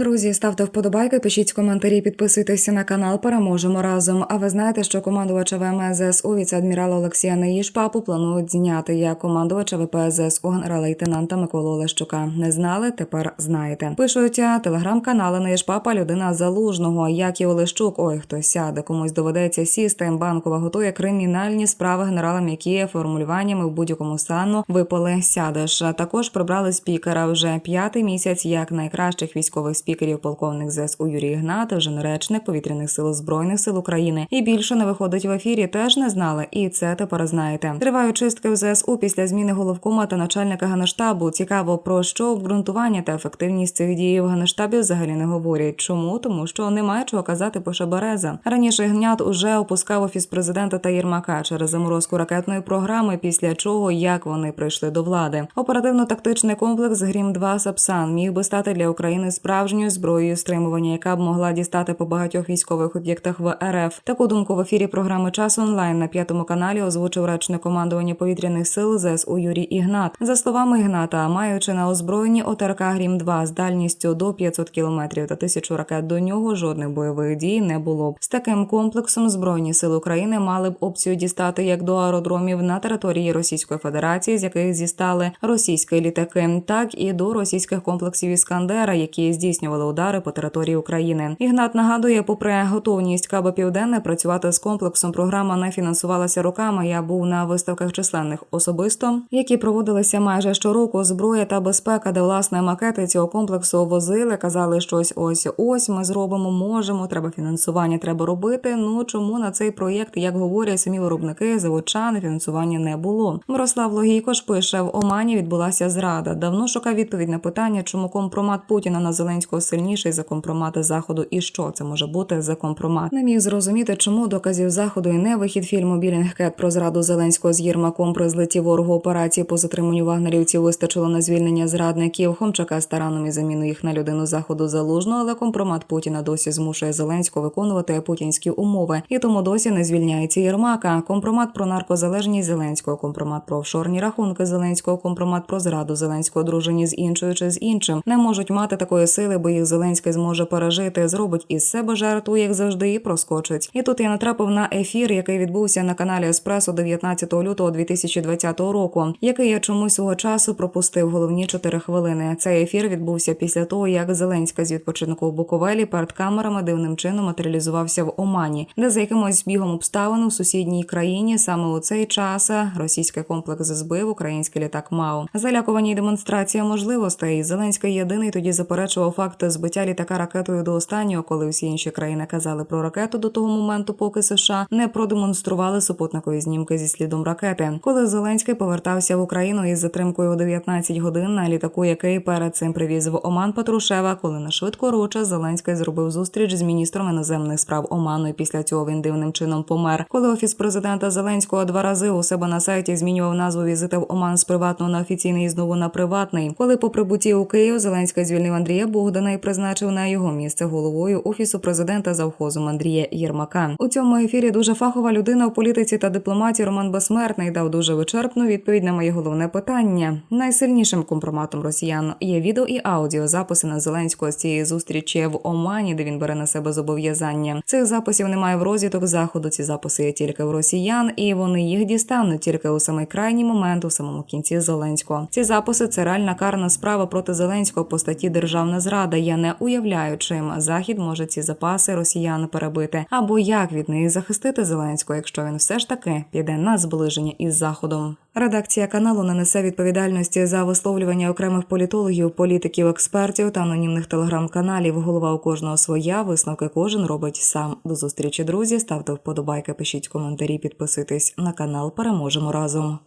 Друзі, ставте вподобайки, пишіть коментарі, підписуйтеся на канал. Переможемо разом. А ви знаєте, що командувача ВМС у віце-адмірала Олексія Неїшпапу планують зняти як командувача ВПС у генерала-лейтенанта Миколу Олещука. Не знали, тепер знаєте. Пишуть телеграм-канали Неїшпапа людина залужного, як і Олещук. Ой, хто сяде, комусь доведеться сісти. Банкова готує кримінальні справи генералам, які формулюваннями в будь-якому стану випали сядеш. Також прибрали спікера вже п'ятий місяць як найкращих військових спікерів полковник ЗСУ Юрій Ігнат, вже речник повітряних сил збройних сил України. І більше не виходить в ефірі. Теж не знали, і це тепер знаєте. Тривають чистки в ЗСУ після зміни головкома та начальника генштабу. Цікаво про що обґрунтування та ефективність цих дій в генштабі взагалі не говорять. Чому? Тому що немає чого казати пише Береза. Раніше Гнят уже опускав офіс президента та Єрмака через заморозку ракетної програми. Після чого як вони прийшли до влади. Оперативно-тактичний комплекс Грім 2 Сапсан міг би стати для України справжньою зброєю стримування, яка б могла дістати по багатьох військових об'єктах в РФ. Таку думку в ефірі програми Час онлайн на п'ятому каналі озвучив речник командування повітряних сил ЗСУ Юрій Ігнат. За словами Ігната, маючи на озброєнні ОТРК Грім 2 з дальністю до 500 кілометрів та тисячу ракет до нього жодних бойових дій не було б. З таким комплексом збройні сили України мали б опцію дістати як до аеродромів на території Російської Федерації, з яких зістали російські літаки, так і до російських комплексів Іскандера, які здійснювали удари по території України. Ігнат нагадує, попри готовність Каба Південне працювати з комплексом, програма не фінансувалася роками. Я був на виставках численних особисто, які проводилися майже щороку. Зброя та безпека, де власне макети цього комплексу возили, казали щось ось ось. Ми зробимо, можемо. Треба фінансування, треба робити. Ну чому на цей проєкт, як говорять самі виробники, заводчани, фінансування не було. Мирослав Логійко ж пише в Омані відбулася зрада. Давно шукав відповідь на питання, чому компромат Путіна на Зеленського сильніший за компромати заходу, і що це може бути за компромат. Не міг зрозуміти, чому доказів заходу і не вихід фільму Білінгкет про зраду Зеленського з Єрмаком при злеті ворогу операції по затриманню вагнерівців вистачило на звільнення зрадників. Хомчака стараном і заміну їх на людину заходу залужно, але компромат Путіна досі змушує Зеленського виконувати путінські умови, і тому досі не звільняється Єрмака. Компромат про наркозалежність Зеленського, компромат про офшорні рахунки Зеленського, компромат про зраду Зеленського дружині з іншою чи з іншим не можуть мати такої сили, бо їх Зеленський зможе пережити, зробить із себе жертву, як завжди, і проскочить. І тут я натрапив на ефір, який відбувся на каналі Еспресо 19 лютого 2020 року, який я чомусь свого часу пропустив головні 4 хвилини. Цей ефір відбувся після того, як Зеленська з відпочинку в Буковелі перед камерами дивним чином матеріалізувався в Омані, де за якимось бігом обставин у сусідній країні саме у цей час російський комплекс збив український літак МАУ. Залякування і демонстрація можливостей. Зеленський єдиний тоді заперечував факти збиття літака ракетою до останнього, коли всі інші країни казали про ракету до того моменту, поки США не продемонстрували супутникові знімки зі слідом ракети. Коли Зеленський повертався в Україну із затримкою у 19 годин на літаку, який перед цим привіз в Оман Патрушева, коли на швидко руча Зеленський зробив зустріч з міністром іноземних справ Оману. І після цього він дивним чином помер. Коли офіс президента Зеленського два рази у себе на сайті змінював назву візита в Оман з приватного на офіційний і знову на приватний. Коли по прибутті у Київ Зеленський звільнив Андрія Богдана і призначив на його місце головою офісу президента завхозом Андрія Єрмака. У цьому ефірі дуже фахова людина у політиці та дипломатії Роман Безсмертний дав дуже вичерпну відповідь на моє головне питання. Найсильнішим компроматом росіян є відео і аудіо записи на Зеленського з цієї зустрічі в Омані, де він бере на себе зобов'язання. Цих записів немає в розвиток заходу. Ці записи є тільки в росіян, і вони їх дістануть тільки у самий крайній момент, у самому кінці Зеленського. Ці записи це реальна карна справа проти Зеленського по статті Державна зрада. Я не уявляю, чим захід може ці запаси росіян перебити, або як від них захистити Зеленського, якщо він все ж таки піде на зближення із заходом. Редакція каналу не несе відповідальності за висловлювання окремих політологів, політиків, експертів та анонімних телеграм-каналів. Голова у кожного своя висновки кожен робить сам. До зустрічі, друзі. Ставте вподобайки, пишіть коментарі, підписуйтесь на канал. Переможемо разом.